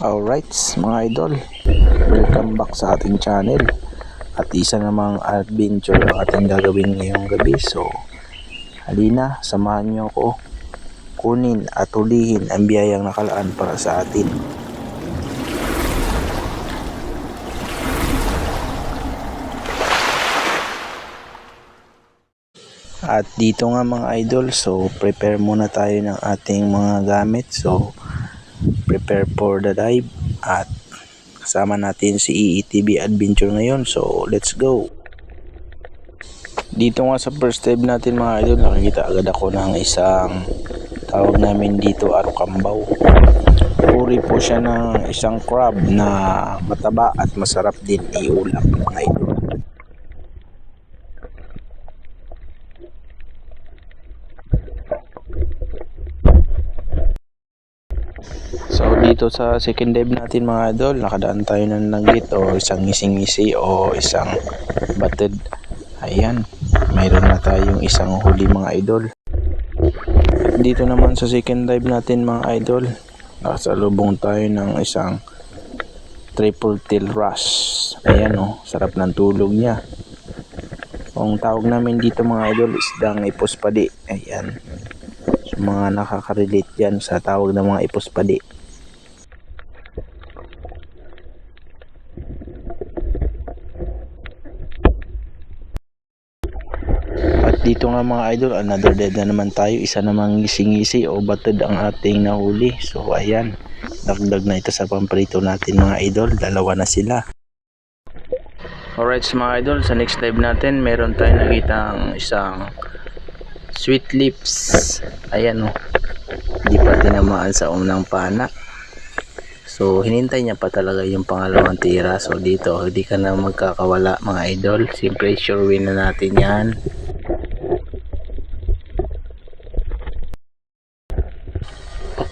Alright mga idol, welcome back sa ating channel. At isa namang adventure ang ating gagawin ngayong gabi. So halina samahan nyo ako. Kunin at hulihin ang biyayang nakalaan para sa atin. At dito nga mga idol so prepare muna tayo ng ating mga gamit. So prepare for the dive at kasama natin si EETV Adventure ngayon. So let's go. Dito nga sa first dive natin mga idol nakikita agad ako ng isang tawag namin dito arukambaw uri po siya ng isang crab na mataba at masarap din iulap mga idol So dito sa second dive natin mga idol, nakadaan tayo ng langgit o isang ngising-ngisi o isang batid. Ayan, mayroon na tayong isang huli mga idol. Dito naman sa second dive natin mga idol, nakasalubong tayo ng isang triple tail rush. Ayan o, sarap ng tulog niya. Ang tawag namin dito mga idol, isdang ipospadi. Ayan. Mga nakaka-relate yan sa tawag ng mga ipospadi. At dito nga mga idol, another dead na naman tayo. Isa namang ngisi-ngisi o batid ang ating nahuli. So ayan, dagdag na ito sa pamprito natin mga idol. Dalawa na sila. Alright mga idol, sa next dive natin, meron tayong nakitang isang sweet lips. Ayan o. Hindi pa tinamaan sa unang pana. So, hinintay niya pa talaga yung pangalawang tira. So, dito, hindi ka na magkakawala mga idol. Siyempre, sure win na natin yan.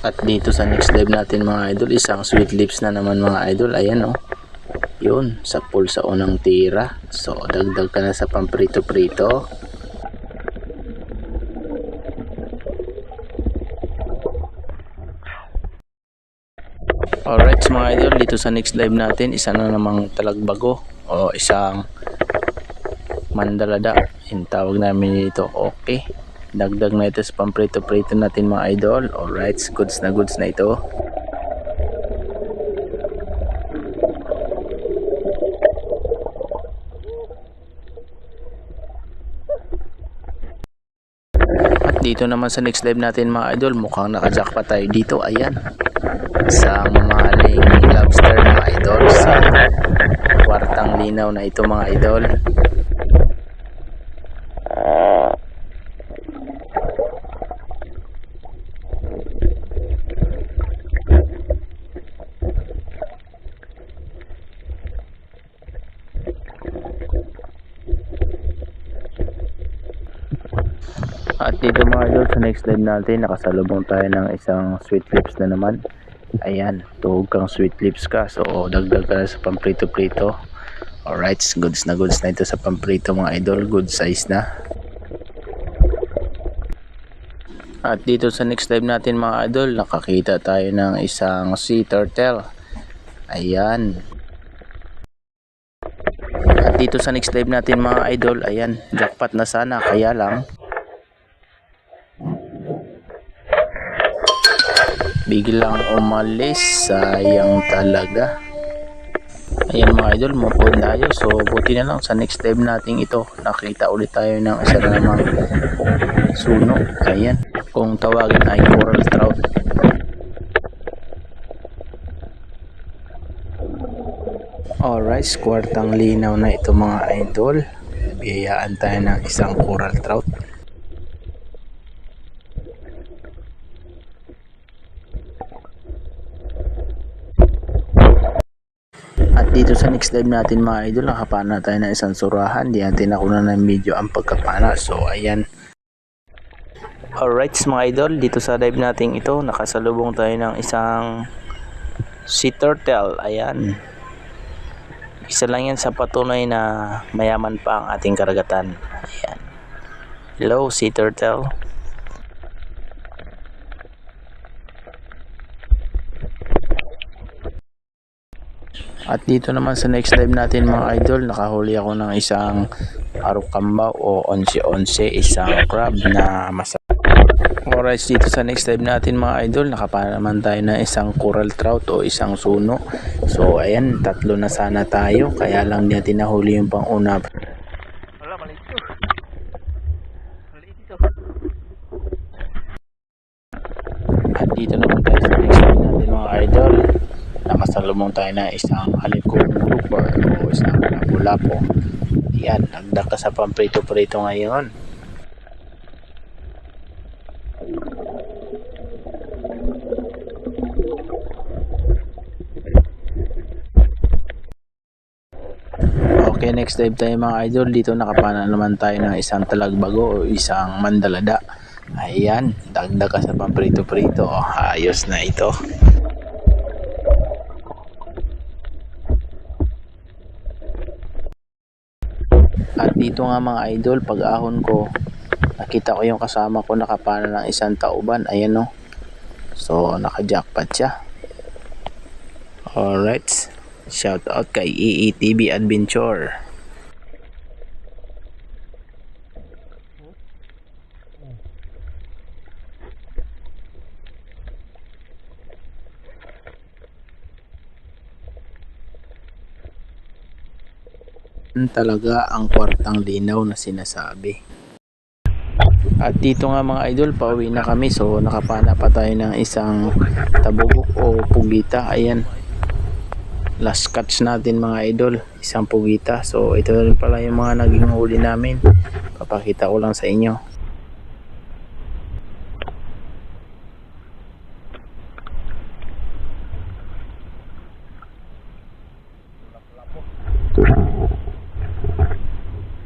At dito sa next dive natin mga idol, isang sweet lips na naman mga idol. Ayan o. Yun, sa pool sa unang tira. So, dagdag ka na sa pamprito-prito. Alright mga idol, dito sa next live natin, isa na namang talagbago o isang mandalada. Yung tawag namin dito, okay. Dagdag na ito sa pamprito-prito natin mga idol. Alright, goods na goods na ito. At dito naman sa next live natin mga idol, mukhang nakajackpot tayo dito. Ayan. Isang maling lobster mga idol sa kwartang linaw na ito mga idol. At dito mga idol sa next live natin nakasalubong tayo ng isang sweet lips na naman. Ayan, tuhog kang sweet lips ka. So dagdag ka na sa pamprito-prito. Alright, goods na goods na ito sa pamprito mga idol. Good size na. At dito sa next live natin mga idol, nakakita tayo ng isang sea turtle. Ayan. At dito sa next live natin mga idol, ayan, jackpot na sana. Kaya lang, biglang umalis. Sayang talaga. Ayan mga idol mupod tayo. So buti na lang sa next dive natin ito nakita ulit tayo ng isa na namang suno ayan kung tawagin ay coral trout. Alright kwartang linaw na ito mga idol. Biyayaan tayo ng isang coral trout At dito sa next live natin mga idol, nakapana tayo ng isang surahan. Di natin nakuha ng video ang pagkapana. So, ayan. Alright mga idol, dito sa live natin ito, nakasalubong tayo ng isang sea turtle. Ayan. Isa lang yan sa patunay na mayaman pa ang ating karagatan. Ayan. Hello, sea turtle. At dito naman sa next dive natin mga idol, nakahuli ako ng isang arukamba o 11-11, isang crab na masarap. Alright, dito sa next dive natin mga idol, nakapana naman tayo ng isang coral trout o isang suno. So ayan, tatlo na sana tayo, kaya lang natin nahuli yung pang-una. Wala, maliit to. Maliit ito. At dito naman tayo sa next dive natin mga idol. Nakasalumong tayo na isang halikong grouper o isang lapu-lapo. Yan, nagdaka sa pamprito-prito ngayon. Okay, next dive tayo mga idol. Dito nakapana naman tayo ng isang talagbago o isang mandalada. Ayan, dagdag ka sa pamprito-prito. Ayos na ito. At dito nga mga idol, pag ahon ko, nakita ko yung kasama ko nakapana ng isang tauban. Ayan no. So, naka-jackpot siya. Alright. Shout out kay EETV Adventure. Yan talaga ang kwartang linaw na sinasabi. At dito nga mga idol, pauwi na kami. So nakapana pa tayo ng isang tabugok o pugita. Ayan. Last catch natin mga idol, isang pugita. So ito rin pala yung mga naging huli namin. Papakita ko lang sa inyo.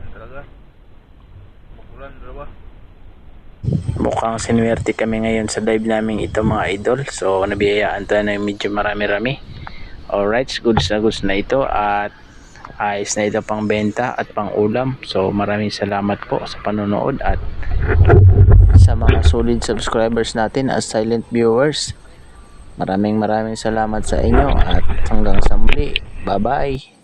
Yan talaga. Bakulan, dalawa. Mukhang sinuwerte kami ngayon sa dive namin ito mga idol. So nabiyayaan tayo na medyo marami-rami. Alright, goods na goods na ito at ayos na ito pang benta at pang ulam. So maraming salamat po sa panonood at sa mga solid subscribers natin as silent viewers. Maraming maraming salamat sa inyo at hanggang sa muli. Bye-bye.